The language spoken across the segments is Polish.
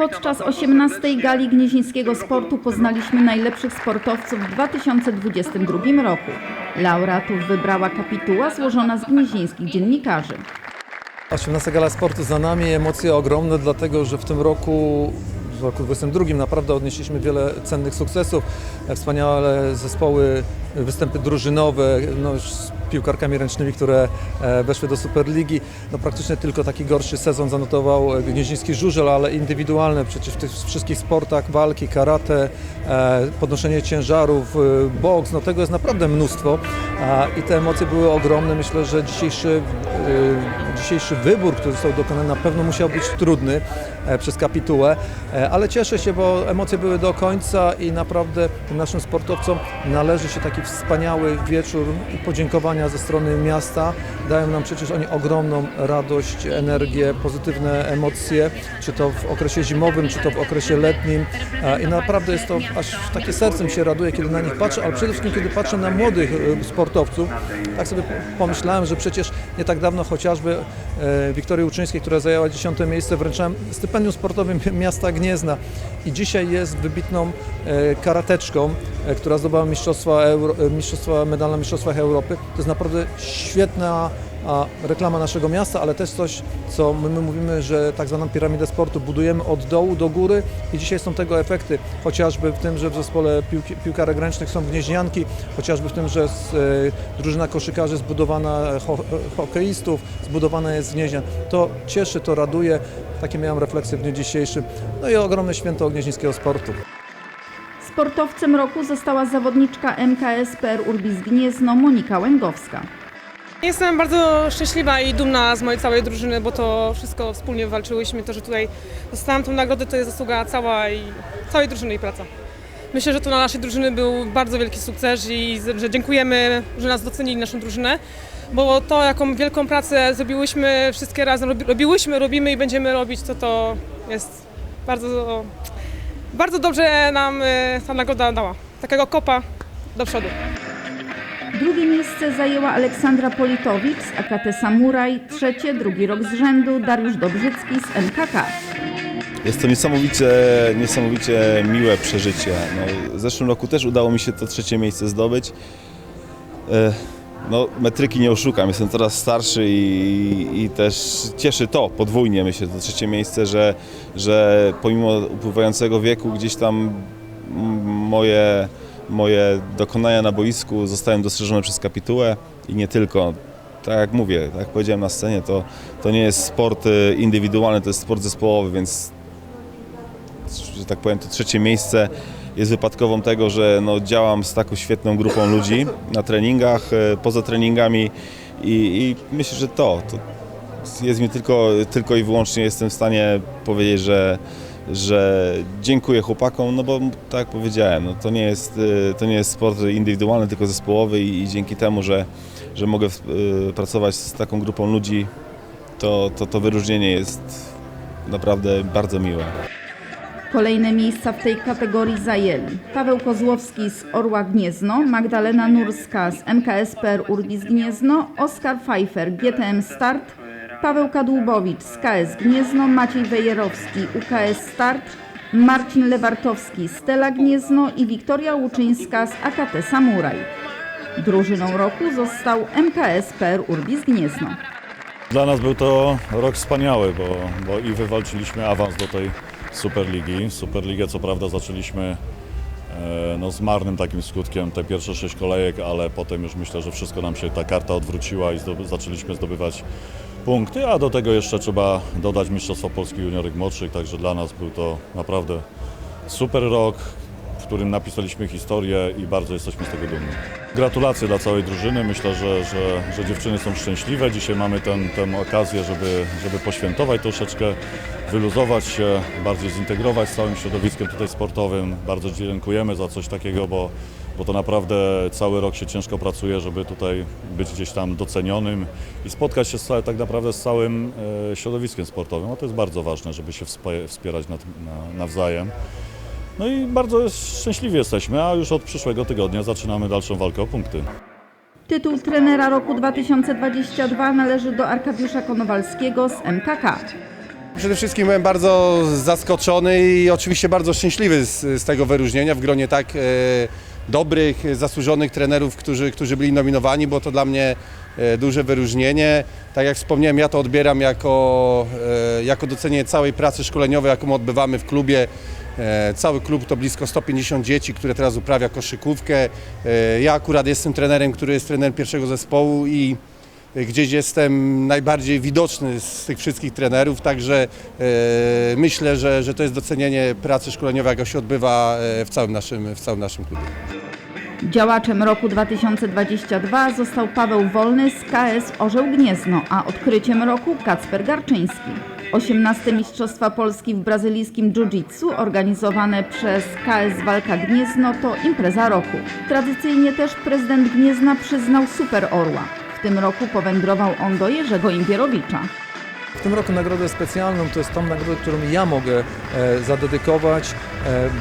Podczas 18. gali Gnieźnieńskiego Sportu poznaliśmy najlepszych sportowców w 2022 roku. Laureatów wybrała kapituła złożona z gnieźnieńskich dziennikarzy. 18 Gala Sportu za nami, emocje ogromne, dlatego że w tym roku, w roku 22 naprawdę odnieśliśmy wiele cennych sukcesów. Wspaniałe zespoły, występy drużynowe, no piłkarkami ręcznymi, które e, weszły do Superligi. No praktycznie tylko taki gorszy sezon zanotował e, Gnieźnieński Żużel, ale indywidualne przecież w tych wszystkich sportach, walki, karate, e, podnoszenie ciężarów, boks, no tego jest naprawdę mnóstwo i te emocje były ogromne. Myślę, że dzisiejszy, dzisiejszy wybór, który został dokonany na pewno musiał być trudny przez kapitułę, ale cieszę się, bo emocje były do końca i naprawdę naszym sportowcom należy się taki wspaniały wieczór i podziękowania ze strony miasta. Dają nam przecież oni ogromną radość, energię, pozytywne emocje, czy to w okresie zimowym, czy to w okresie letnim. E, i naprawdę jest to aż takie sercem się raduje, kiedy na nich patrzę, ale przede wszystkim kiedy patrzę na młodych e, sportowców, tak sobie pomyślałem, że przecież nie tak dawno chociażby e, Wiktorii Uczyńskiej, która zajęła dziesiąte miejsce, wręczałem stypendium sportowym miasta Gniezna. I dzisiaj jest wybitną karateczką, która zdobyła mistrzostwa, Euro, e, mistrzostwa medal na Mistrzostwach Europy. To jest naprawdę świetna reklama naszego miasta, ale też coś, co my, my mówimy, że tak zwaną piramidę sportu budujemy od dołu do góry i dzisiaj są tego efekty, chociażby w tym, że w zespole piłki, piłkarek ręcznych są gnieźnianki, chociażby w tym, że z, e, drużyna koszykarzy zbudowana, ho, hokeistów zbudowana jest z gnieźnian. To cieszy, to raduje. Takie miałem refleksje w dniu dzisiejszym. No i ogromne święto gnieźnieńskiego sportu. Sportowcem roku została zawodniczka MKS PR Urbis Gniezno Monika Łęgowska. Jestem bardzo szczęśliwa i dumna z mojej całej drużyny, bo to wszystko wspólnie walczyłyśmy. To, że tutaj dostałam tą nagrodę, to jest zasługa cała i całej drużyny i praca. Myślę, że to na naszej drużyny był bardzo wielki sukces i że dziękujemy, że nas docenili naszą drużynę, bo to jaką wielką pracę zrobiłyśmy wszystkie razem, robi- robiłyśmy, robimy i będziemy robić, to to jest bardzo, bardzo dobrze nam e, ta nagroda dała. Takiego kopa do przodu. Drugie miejsce zajęła Aleksandra Politowicz z AKT Samuraj, trzecie, drugi rok z rzędu Dariusz Dobrzycki z MKK. Jest to niesamowicie, niesamowicie miłe przeżycie. No, w zeszłym roku też udało mi się to trzecie miejsce zdobyć. No, metryki nie oszukam, jestem coraz starszy i, i też cieszy to podwójnie, myślę, to trzecie miejsce, że, że pomimo upływającego wieku gdzieś tam moje, moje dokonania na boisku zostałem dostrzeżone przez kapitułę i nie tylko. Tak jak mówię, tak jak powiedziałem na scenie, to, to nie jest sport e, indywidualny, to jest sport zespołowy, więc że tak powiem, to trzecie miejsce jest wypadkową tego, że no, działam z taką świetną grupą ludzi na treningach, e, poza treningami i, i myślę, że to, to jest mi tylko, tylko i wyłącznie jestem w stanie powiedzieć, że, że dziękuję chłopakom, no bo tak jak powiedziałem, no, to, nie jest, e, to nie jest sport indywidualny, tylko zespołowy i, i dzięki temu, że, że mogę e, pracować z taką grupą ludzi, to, to, to wyróżnienie jest naprawdę bardzo miłe. Kolejne miejsca w tej kategorii zajęli Paweł Kozłowski z Orła Gniezno, Magdalena Nurska z MKS PR Urbis Gniezno, Oskar Pfeiffer GTM Start, Paweł Kadłubowicz z KS Gniezno, Maciej Wejerowski UKS Start, Marcin Lewartowski Stella Gniezno i Wiktoria Łuczyńska z AKT Samuraj. Drużyną roku został MKS PR Urbis Gniezno. Dla nas był to rok wspaniały, bo, bo i wywalczyliśmy awans do tej Superligi. Superligę co prawda zaczęliśmy e, no, z marnym takim skutkiem, te pierwsze sześć kolejek, ale potem już myślę, że wszystko nam się ta karta odwróciła i zdoby, zaczęliśmy zdobywać punkty, a do tego jeszcze trzeba dodać Mistrzostwa Polski Juniorek Młodszych, także dla nas był to naprawdę super rok, którym napisaliśmy historię i bardzo jesteśmy z tego dumni. Gratulacje dla całej drużyny. Myślę, że, że, że dziewczyny są szczęśliwe. Dzisiaj mamy ten, tę okazję, żeby, żeby poświętować troszeczkę, wyluzować się, bardziej zintegrować z całym środowiskiem tutaj sportowym. Bardzo dziękujemy za coś takiego, bo, bo to naprawdę cały rok się ciężko pracuje, żeby tutaj być gdzieś tam docenionym i spotkać się z, tak naprawdę z całym e, środowiskiem sportowym. A to jest bardzo ważne, żeby się wspierać na, na, nawzajem. No i bardzo szczęśliwi jesteśmy, a już od przyszłego tygodnia zaczynamy dalszą walkę o punkty. Tytuł trenera roku 2022 należy do Arkadiusza Konowalskiego z MKK. Przede wszystkim byłem bardzo zaskoczony i oczywiście bardzo szczęśliwy z, z tego wyróżnienia w gronie tak e, dobrych, zasłużonych trenerów, którzy, którzy byli nominowani. Było to dla mnie e, duże wyróżnienie. Tak jak wspomniałem, ja to odbieram jako, e, jako docenienie całej pracy szkoleniowej, jaką odbywamy w klubie. E, Cały klub to blisko 150 dzieci, które teraz uprawia koszykówkę. E, Ja akurat jestem trenerem, który jest trenerem pierwszego zespołu i gdzieś jestem najbardziej widoczny z tych wszystkich trenerów, także e, myślę, że, że to jest docenienie pracy szkoleniowej, jaka się odbywa e, w całym naszym, w całym naszym klubie. Działaczem roku 2022 został Paweł Wolny z KS Orzeł Gniezno, a odkryciem roku Kacper Garczyński. 18 Mistrzostwa Polski w brazylijskim jiu-jitsu organizowane przez KS Walka Gniezno to impreza roku. Tradycyjnie też prezydent Gniezna przyznał Super Orła. W tym roku powędrował on do Jerzego Impierowicza. W tym roku nagrodę specjalną to jest tą nagrodę, którą ja mogę e, zadedykować,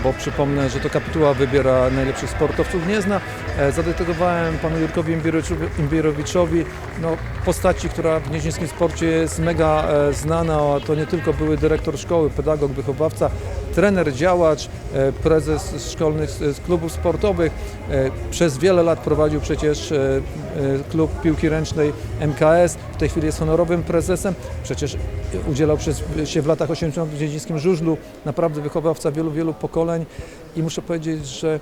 bo przypomnę, że to kapituła wybiera najlepszych sportowców Gniezna. E, zadedykowałem panu Jurkowi Imbierowiczowi no, postaci, która w gnieźnieńskim sporcie jest mega e, znana. To nie tylko były dyrektor szkoły, pedagog, wychowawca, trener, działacz, e, prezes szkolnych klubów sportowych. E, Przez wiele lat prowadził przecież e, e, klub piłki ręcznej MKS. W tej chwili jest honorowym prezesem. Przecież udzielał się w latach 80. w dziedzińskim żużlu. Naprawdę wychowawca wielu, wielu pokoleń. I muszę powiedzieć, że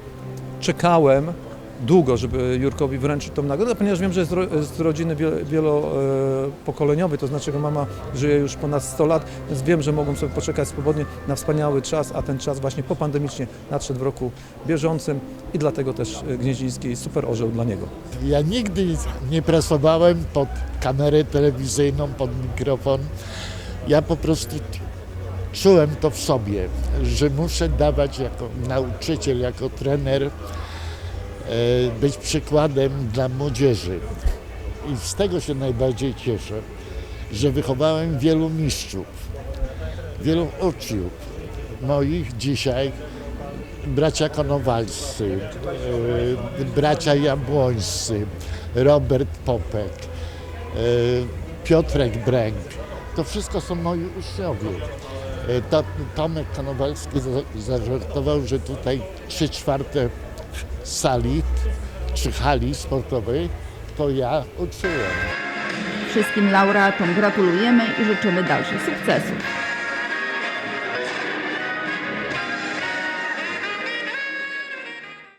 czekałem długo, żeby Jurkowi wręczyć tą nagrodę, ponieważ wiem, że jest z rodziny wielo- wielopokoleniowej, to znaczy jego mama żyje już ponad 100 lat, więc wiem, że mogą sobie poczekać swobodnie na wspaniały czas, a ten czas właśnie popandemicznie nadszedł w roku bieżącym i dlatego też Gnieźnieński super orzeł dla niego. Ja nigdy nie pracowałem pod kamerę telewizyjną, pod mikrofon. Ja po prostu czułem to w sobie, że muszę dawać jako nauczyciel, jako trener, e, być przykładem dla młodzieży. I z tego się najbardziej cieszę, że wychowałem wielu mistrzów, wielu uczniów moich dzisiaj bracia Konowalscy, e, bracia Jabłońscy, Robert Popek, e, Piotrek Bręk. To wszystko są moi uczniowie. E, To, Tomek Konowalski za- zażartował, że tutaj trzy czwarte sali czy hali sportowej to ja uczyłem. Wszystkim laureatom gratulujemy i życzymy dalszych sukcesów.